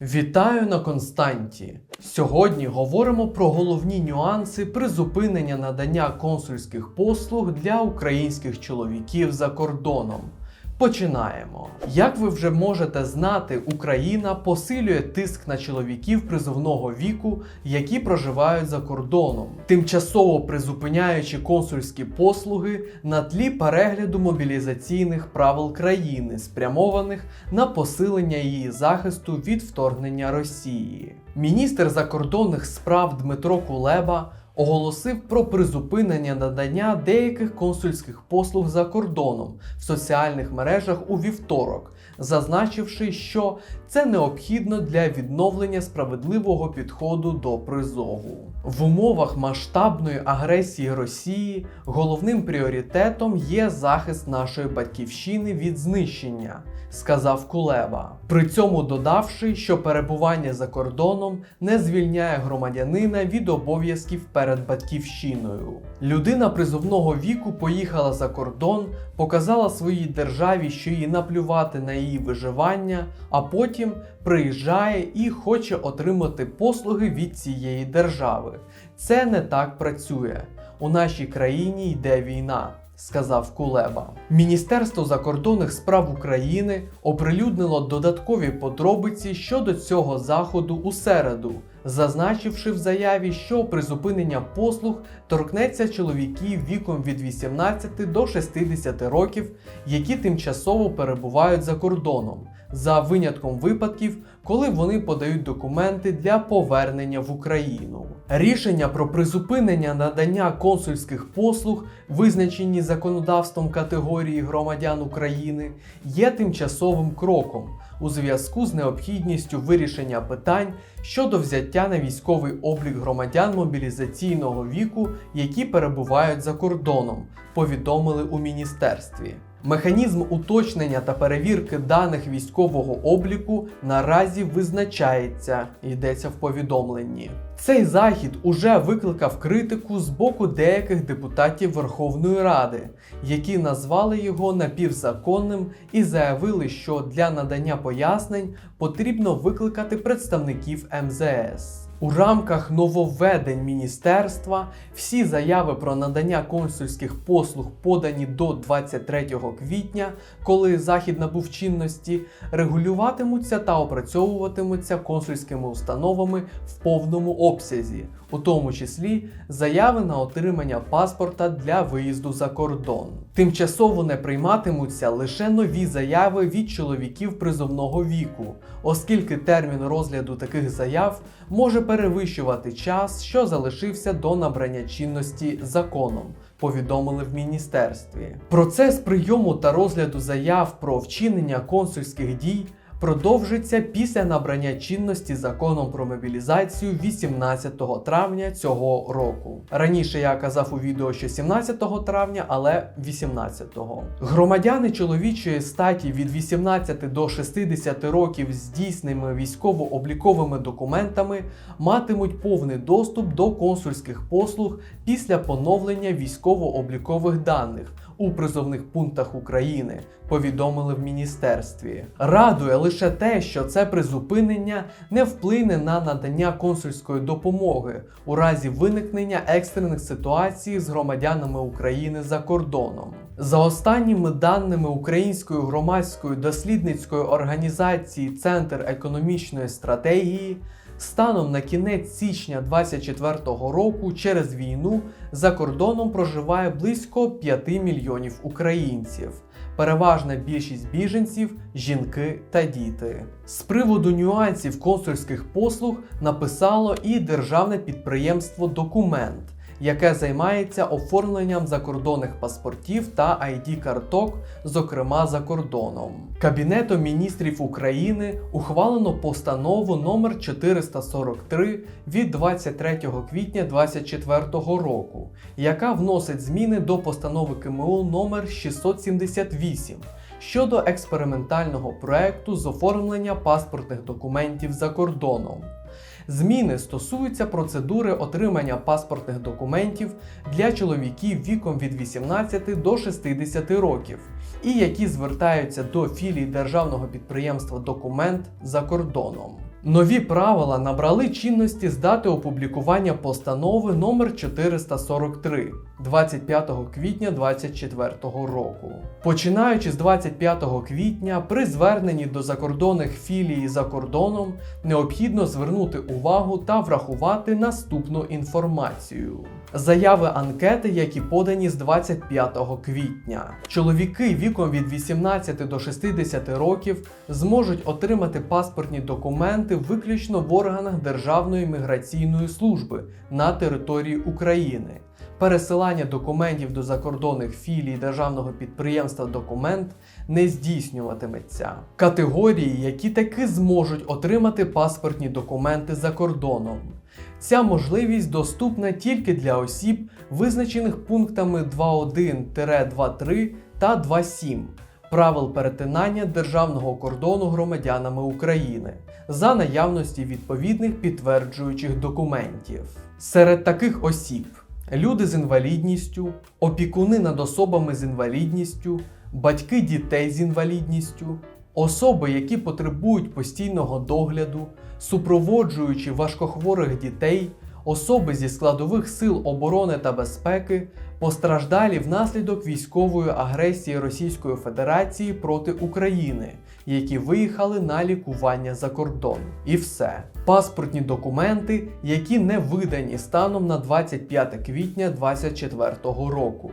Вітаю на Константі. Сьогодні говоримо про головні нюанси призупинення надання консульських послуг для українських чоловіків за кордоном. Починаємо. Як ви вже можете знати, Україна посилює тиск на чоловіків призовного віку, які проживають за кордоном, тимчасово призупиняючи консульські послуги на тлі перегляду мобілізаційних правил країни, спрямованих на посилення її захисту від вторгнення Росії. Міністр закордонних справ Дмитро Кулеба оголосив про призупинення надання деяких консульських послуг за кордоном в соціальних мережах у вівторок, зазначивши, що це необхідно для відновлення справедливого підходу до призову. В умовах масштабної агресії Росії головним пріоритетом є захист нашої батьківщини від знищення, сказав Кулеба. При цьому додавши, що перебування за кордоном не звільняє громадянина від обов'язків перед батьківщиною. Людина призовного віку поїхала за кордон, показала своїй державі, що їй наплювати на її виживання, а потім приїжджає і хоче отримати послуги від цієї держави. Це не так працює. У нашій країні йде війна. Сказав Кулеба. Міністерство закордонних справ України оприлюднило додаткові подробиці щодо цього заходу у середу, зазначивши в заяві, що призупинення послуг торкнеться чоловіків віком від 18 до 60 років, які тимчасово перебувають за кордоном, за винятком випадків, коли вони подають документи для повернення в Україну. Рішення про призупинення надання консульських послуг, визначені законодавством категорії громадян України, є тимчасовим кроком у зв'язку з необхідністю вирішення питань щодо взяття на військовий облік громадян мобілізаційного віку, які перебувають за кордоном, повідомили у міністерстві. Механізм уточнення та перевірки даних військового обліку наразі визначається, йдеться в повідомленні. Цей захід уже викликав критику з боку деяких депутатів Верховної Ради, які назвали його напівзаконним і заявили, що для надання пояснень потрібно викликати представників МЗС. У рамках нововведень міністерства всі заяви про надання консульських послуг подані до 23 квітня, коли захід набув чинності, регулюватимуться та опрацьовуватимуться консульськими установами в повному обсязі, у тому числі заяви на отримання паспорта для виїзду за кордон. Тимчасово не прийматимуться лише нові заяви від чоловіків призовного віку, оскільки термін розгляду таких заяв може перевищувати час, що залишився до набрання чинності законом. Повідомили в міністерстві. Процес прийому та розгляду заяв про вчинення консульських дій продовжиться після набрання чинності законом про мобілізацію 18 травня цього року. Раніше я казав у відео, що 17 травня, але 18-го. Громадяни чоловічої статі від 18 до 60 років з дійсними військово-обліковими документами матимуть повний доступ до консульських послуг після поновлення військово-облікових даних у призовних пунктах України, повідомили в міністерстві. Радує лише те, що це призупинення не вплине на надання консульської допомоги у разі виникнення екстрених ситуацій з громадянами України за кордоном. За останніми даними Української громадської дослідницької організації Центр економічної стратегії. Станом на кінець січня 2024 року через війну за кордоном проживає близько 5 мільйонів українців. Переважна більшість біженців жінки та діти. З приводу нюансів консульських послуг написало і державне підприємство Документ, яке займається оформленням закордонних паспортів та id карток, зокрема за кордоном. Кабінетом міністрів України ухвалено постанову номер 443 від 23 квітня 2024 року, яка вносить зміни до постанови КМУ номер 678 щодо експериментального проекту з оформлення паспортних документів за кордоном. Зміни стосуються процедури отримання паспортних документів для чоловіків віком від 18 до 60 років, і які звертаються до філій державного підприємства Документ за кордоном. Нові правила набрали чинності з дати опублікування постанови номер 443 25 квітня 2024 року. Починаючи з 25 квітня, при зверненні до закордонних філій за кордоном необхідно звернути увагу та врахувати наступну інформацію. Заяви анкети, які подані з 25 квітня. Чоловіки віком від 18 до 60 років зможуть отримати паспортні документи виключно в органах Державної міграційної служби на території України. Пересилання документів до закордонних філій державного підприємства документ не здійснюватиметься. Категорії, які таки зможуть отримати паспортні документи за кордоном. Ця можливість доступна тільки для осіб, визначених пунктами 2.1-2.3 та 2.7 правил перетинання державного кордону громадянами України за наявності відповідних підтверджуючих документів. Серед таких осіб люди з інвалідністю, опікуни над особами з інвалідністю, батьки дітей з інвалідністю, особи, які потребують постійного догляду, супроводжуючи важкохворих дітей, особи зі складових сил оборони та безпеки, постраждалі внаслідок військової агресії Російської Федерації проти України, які виїхали на лікування за кордон. І все. Паспортні документи, які не видані станом на 25 квітня 2024 року.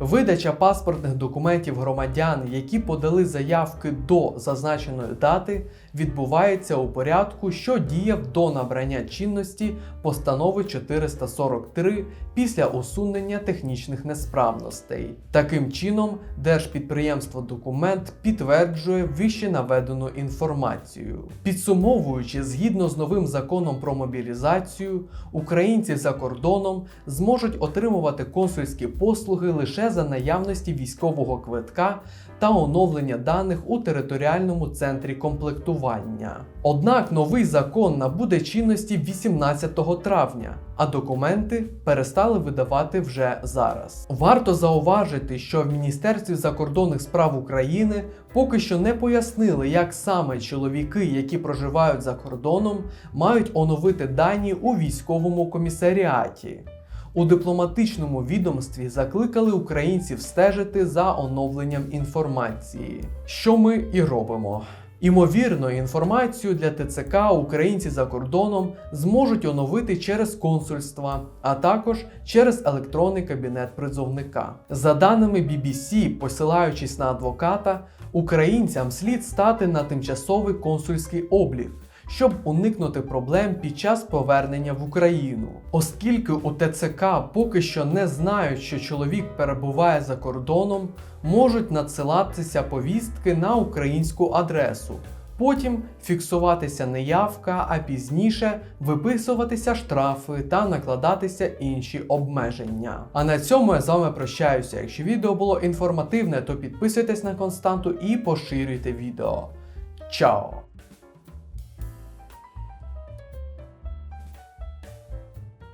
Видача паспортних документів громадян, які подали заявки до зазначеної дати, відбувається у порядку, що діяв до набрання чинності постанови 443 після усунення технічних несправностей. Таким чином, Держпідприємство документ підтверджує вище наведену інформацію. Підсумовуючи, згідно з новим законом про мобілізацію, українці за кордоном зможуть отримувати консульські послуги за наявності військового квитка та оновлення даних у територіальному центрі комплектування. Однак новий закон набуде чинності 18 травня, а документи перестали видавати вже зараз. Варто зауважити, що в Міністерстві закордонних справ України поки що не пояснили, як саме чоловіки, які проживають за кордоном, мають оновити дані у військовому комісаріаті. У дипломатичному відомстві закликали українців стежити за оновленням інформації, що ми і робимо. Імовірно, інформацію для ТЦК українці за кордоном зможуть оновити через консульства, а також через електронний кабінет призовника. За даними BBC, посилаючись на адвоката, українцям слід стати на тимчасовий консульський облік щоб уникнути проблем під час повернення в Україну. Оскільки у ТЦК поки що не знають, що чоловік перебуває за кордоном, можуть надсилатися повістки на українську адресу. Потім фіксуватися неявка, а пізніше виписуватися штрафи та накладатися інші обмеження. А на цьому я з вами прощаюся. Якщо відео було інформативне, то підписуйтесь на константу і поширюйте відео. Чао!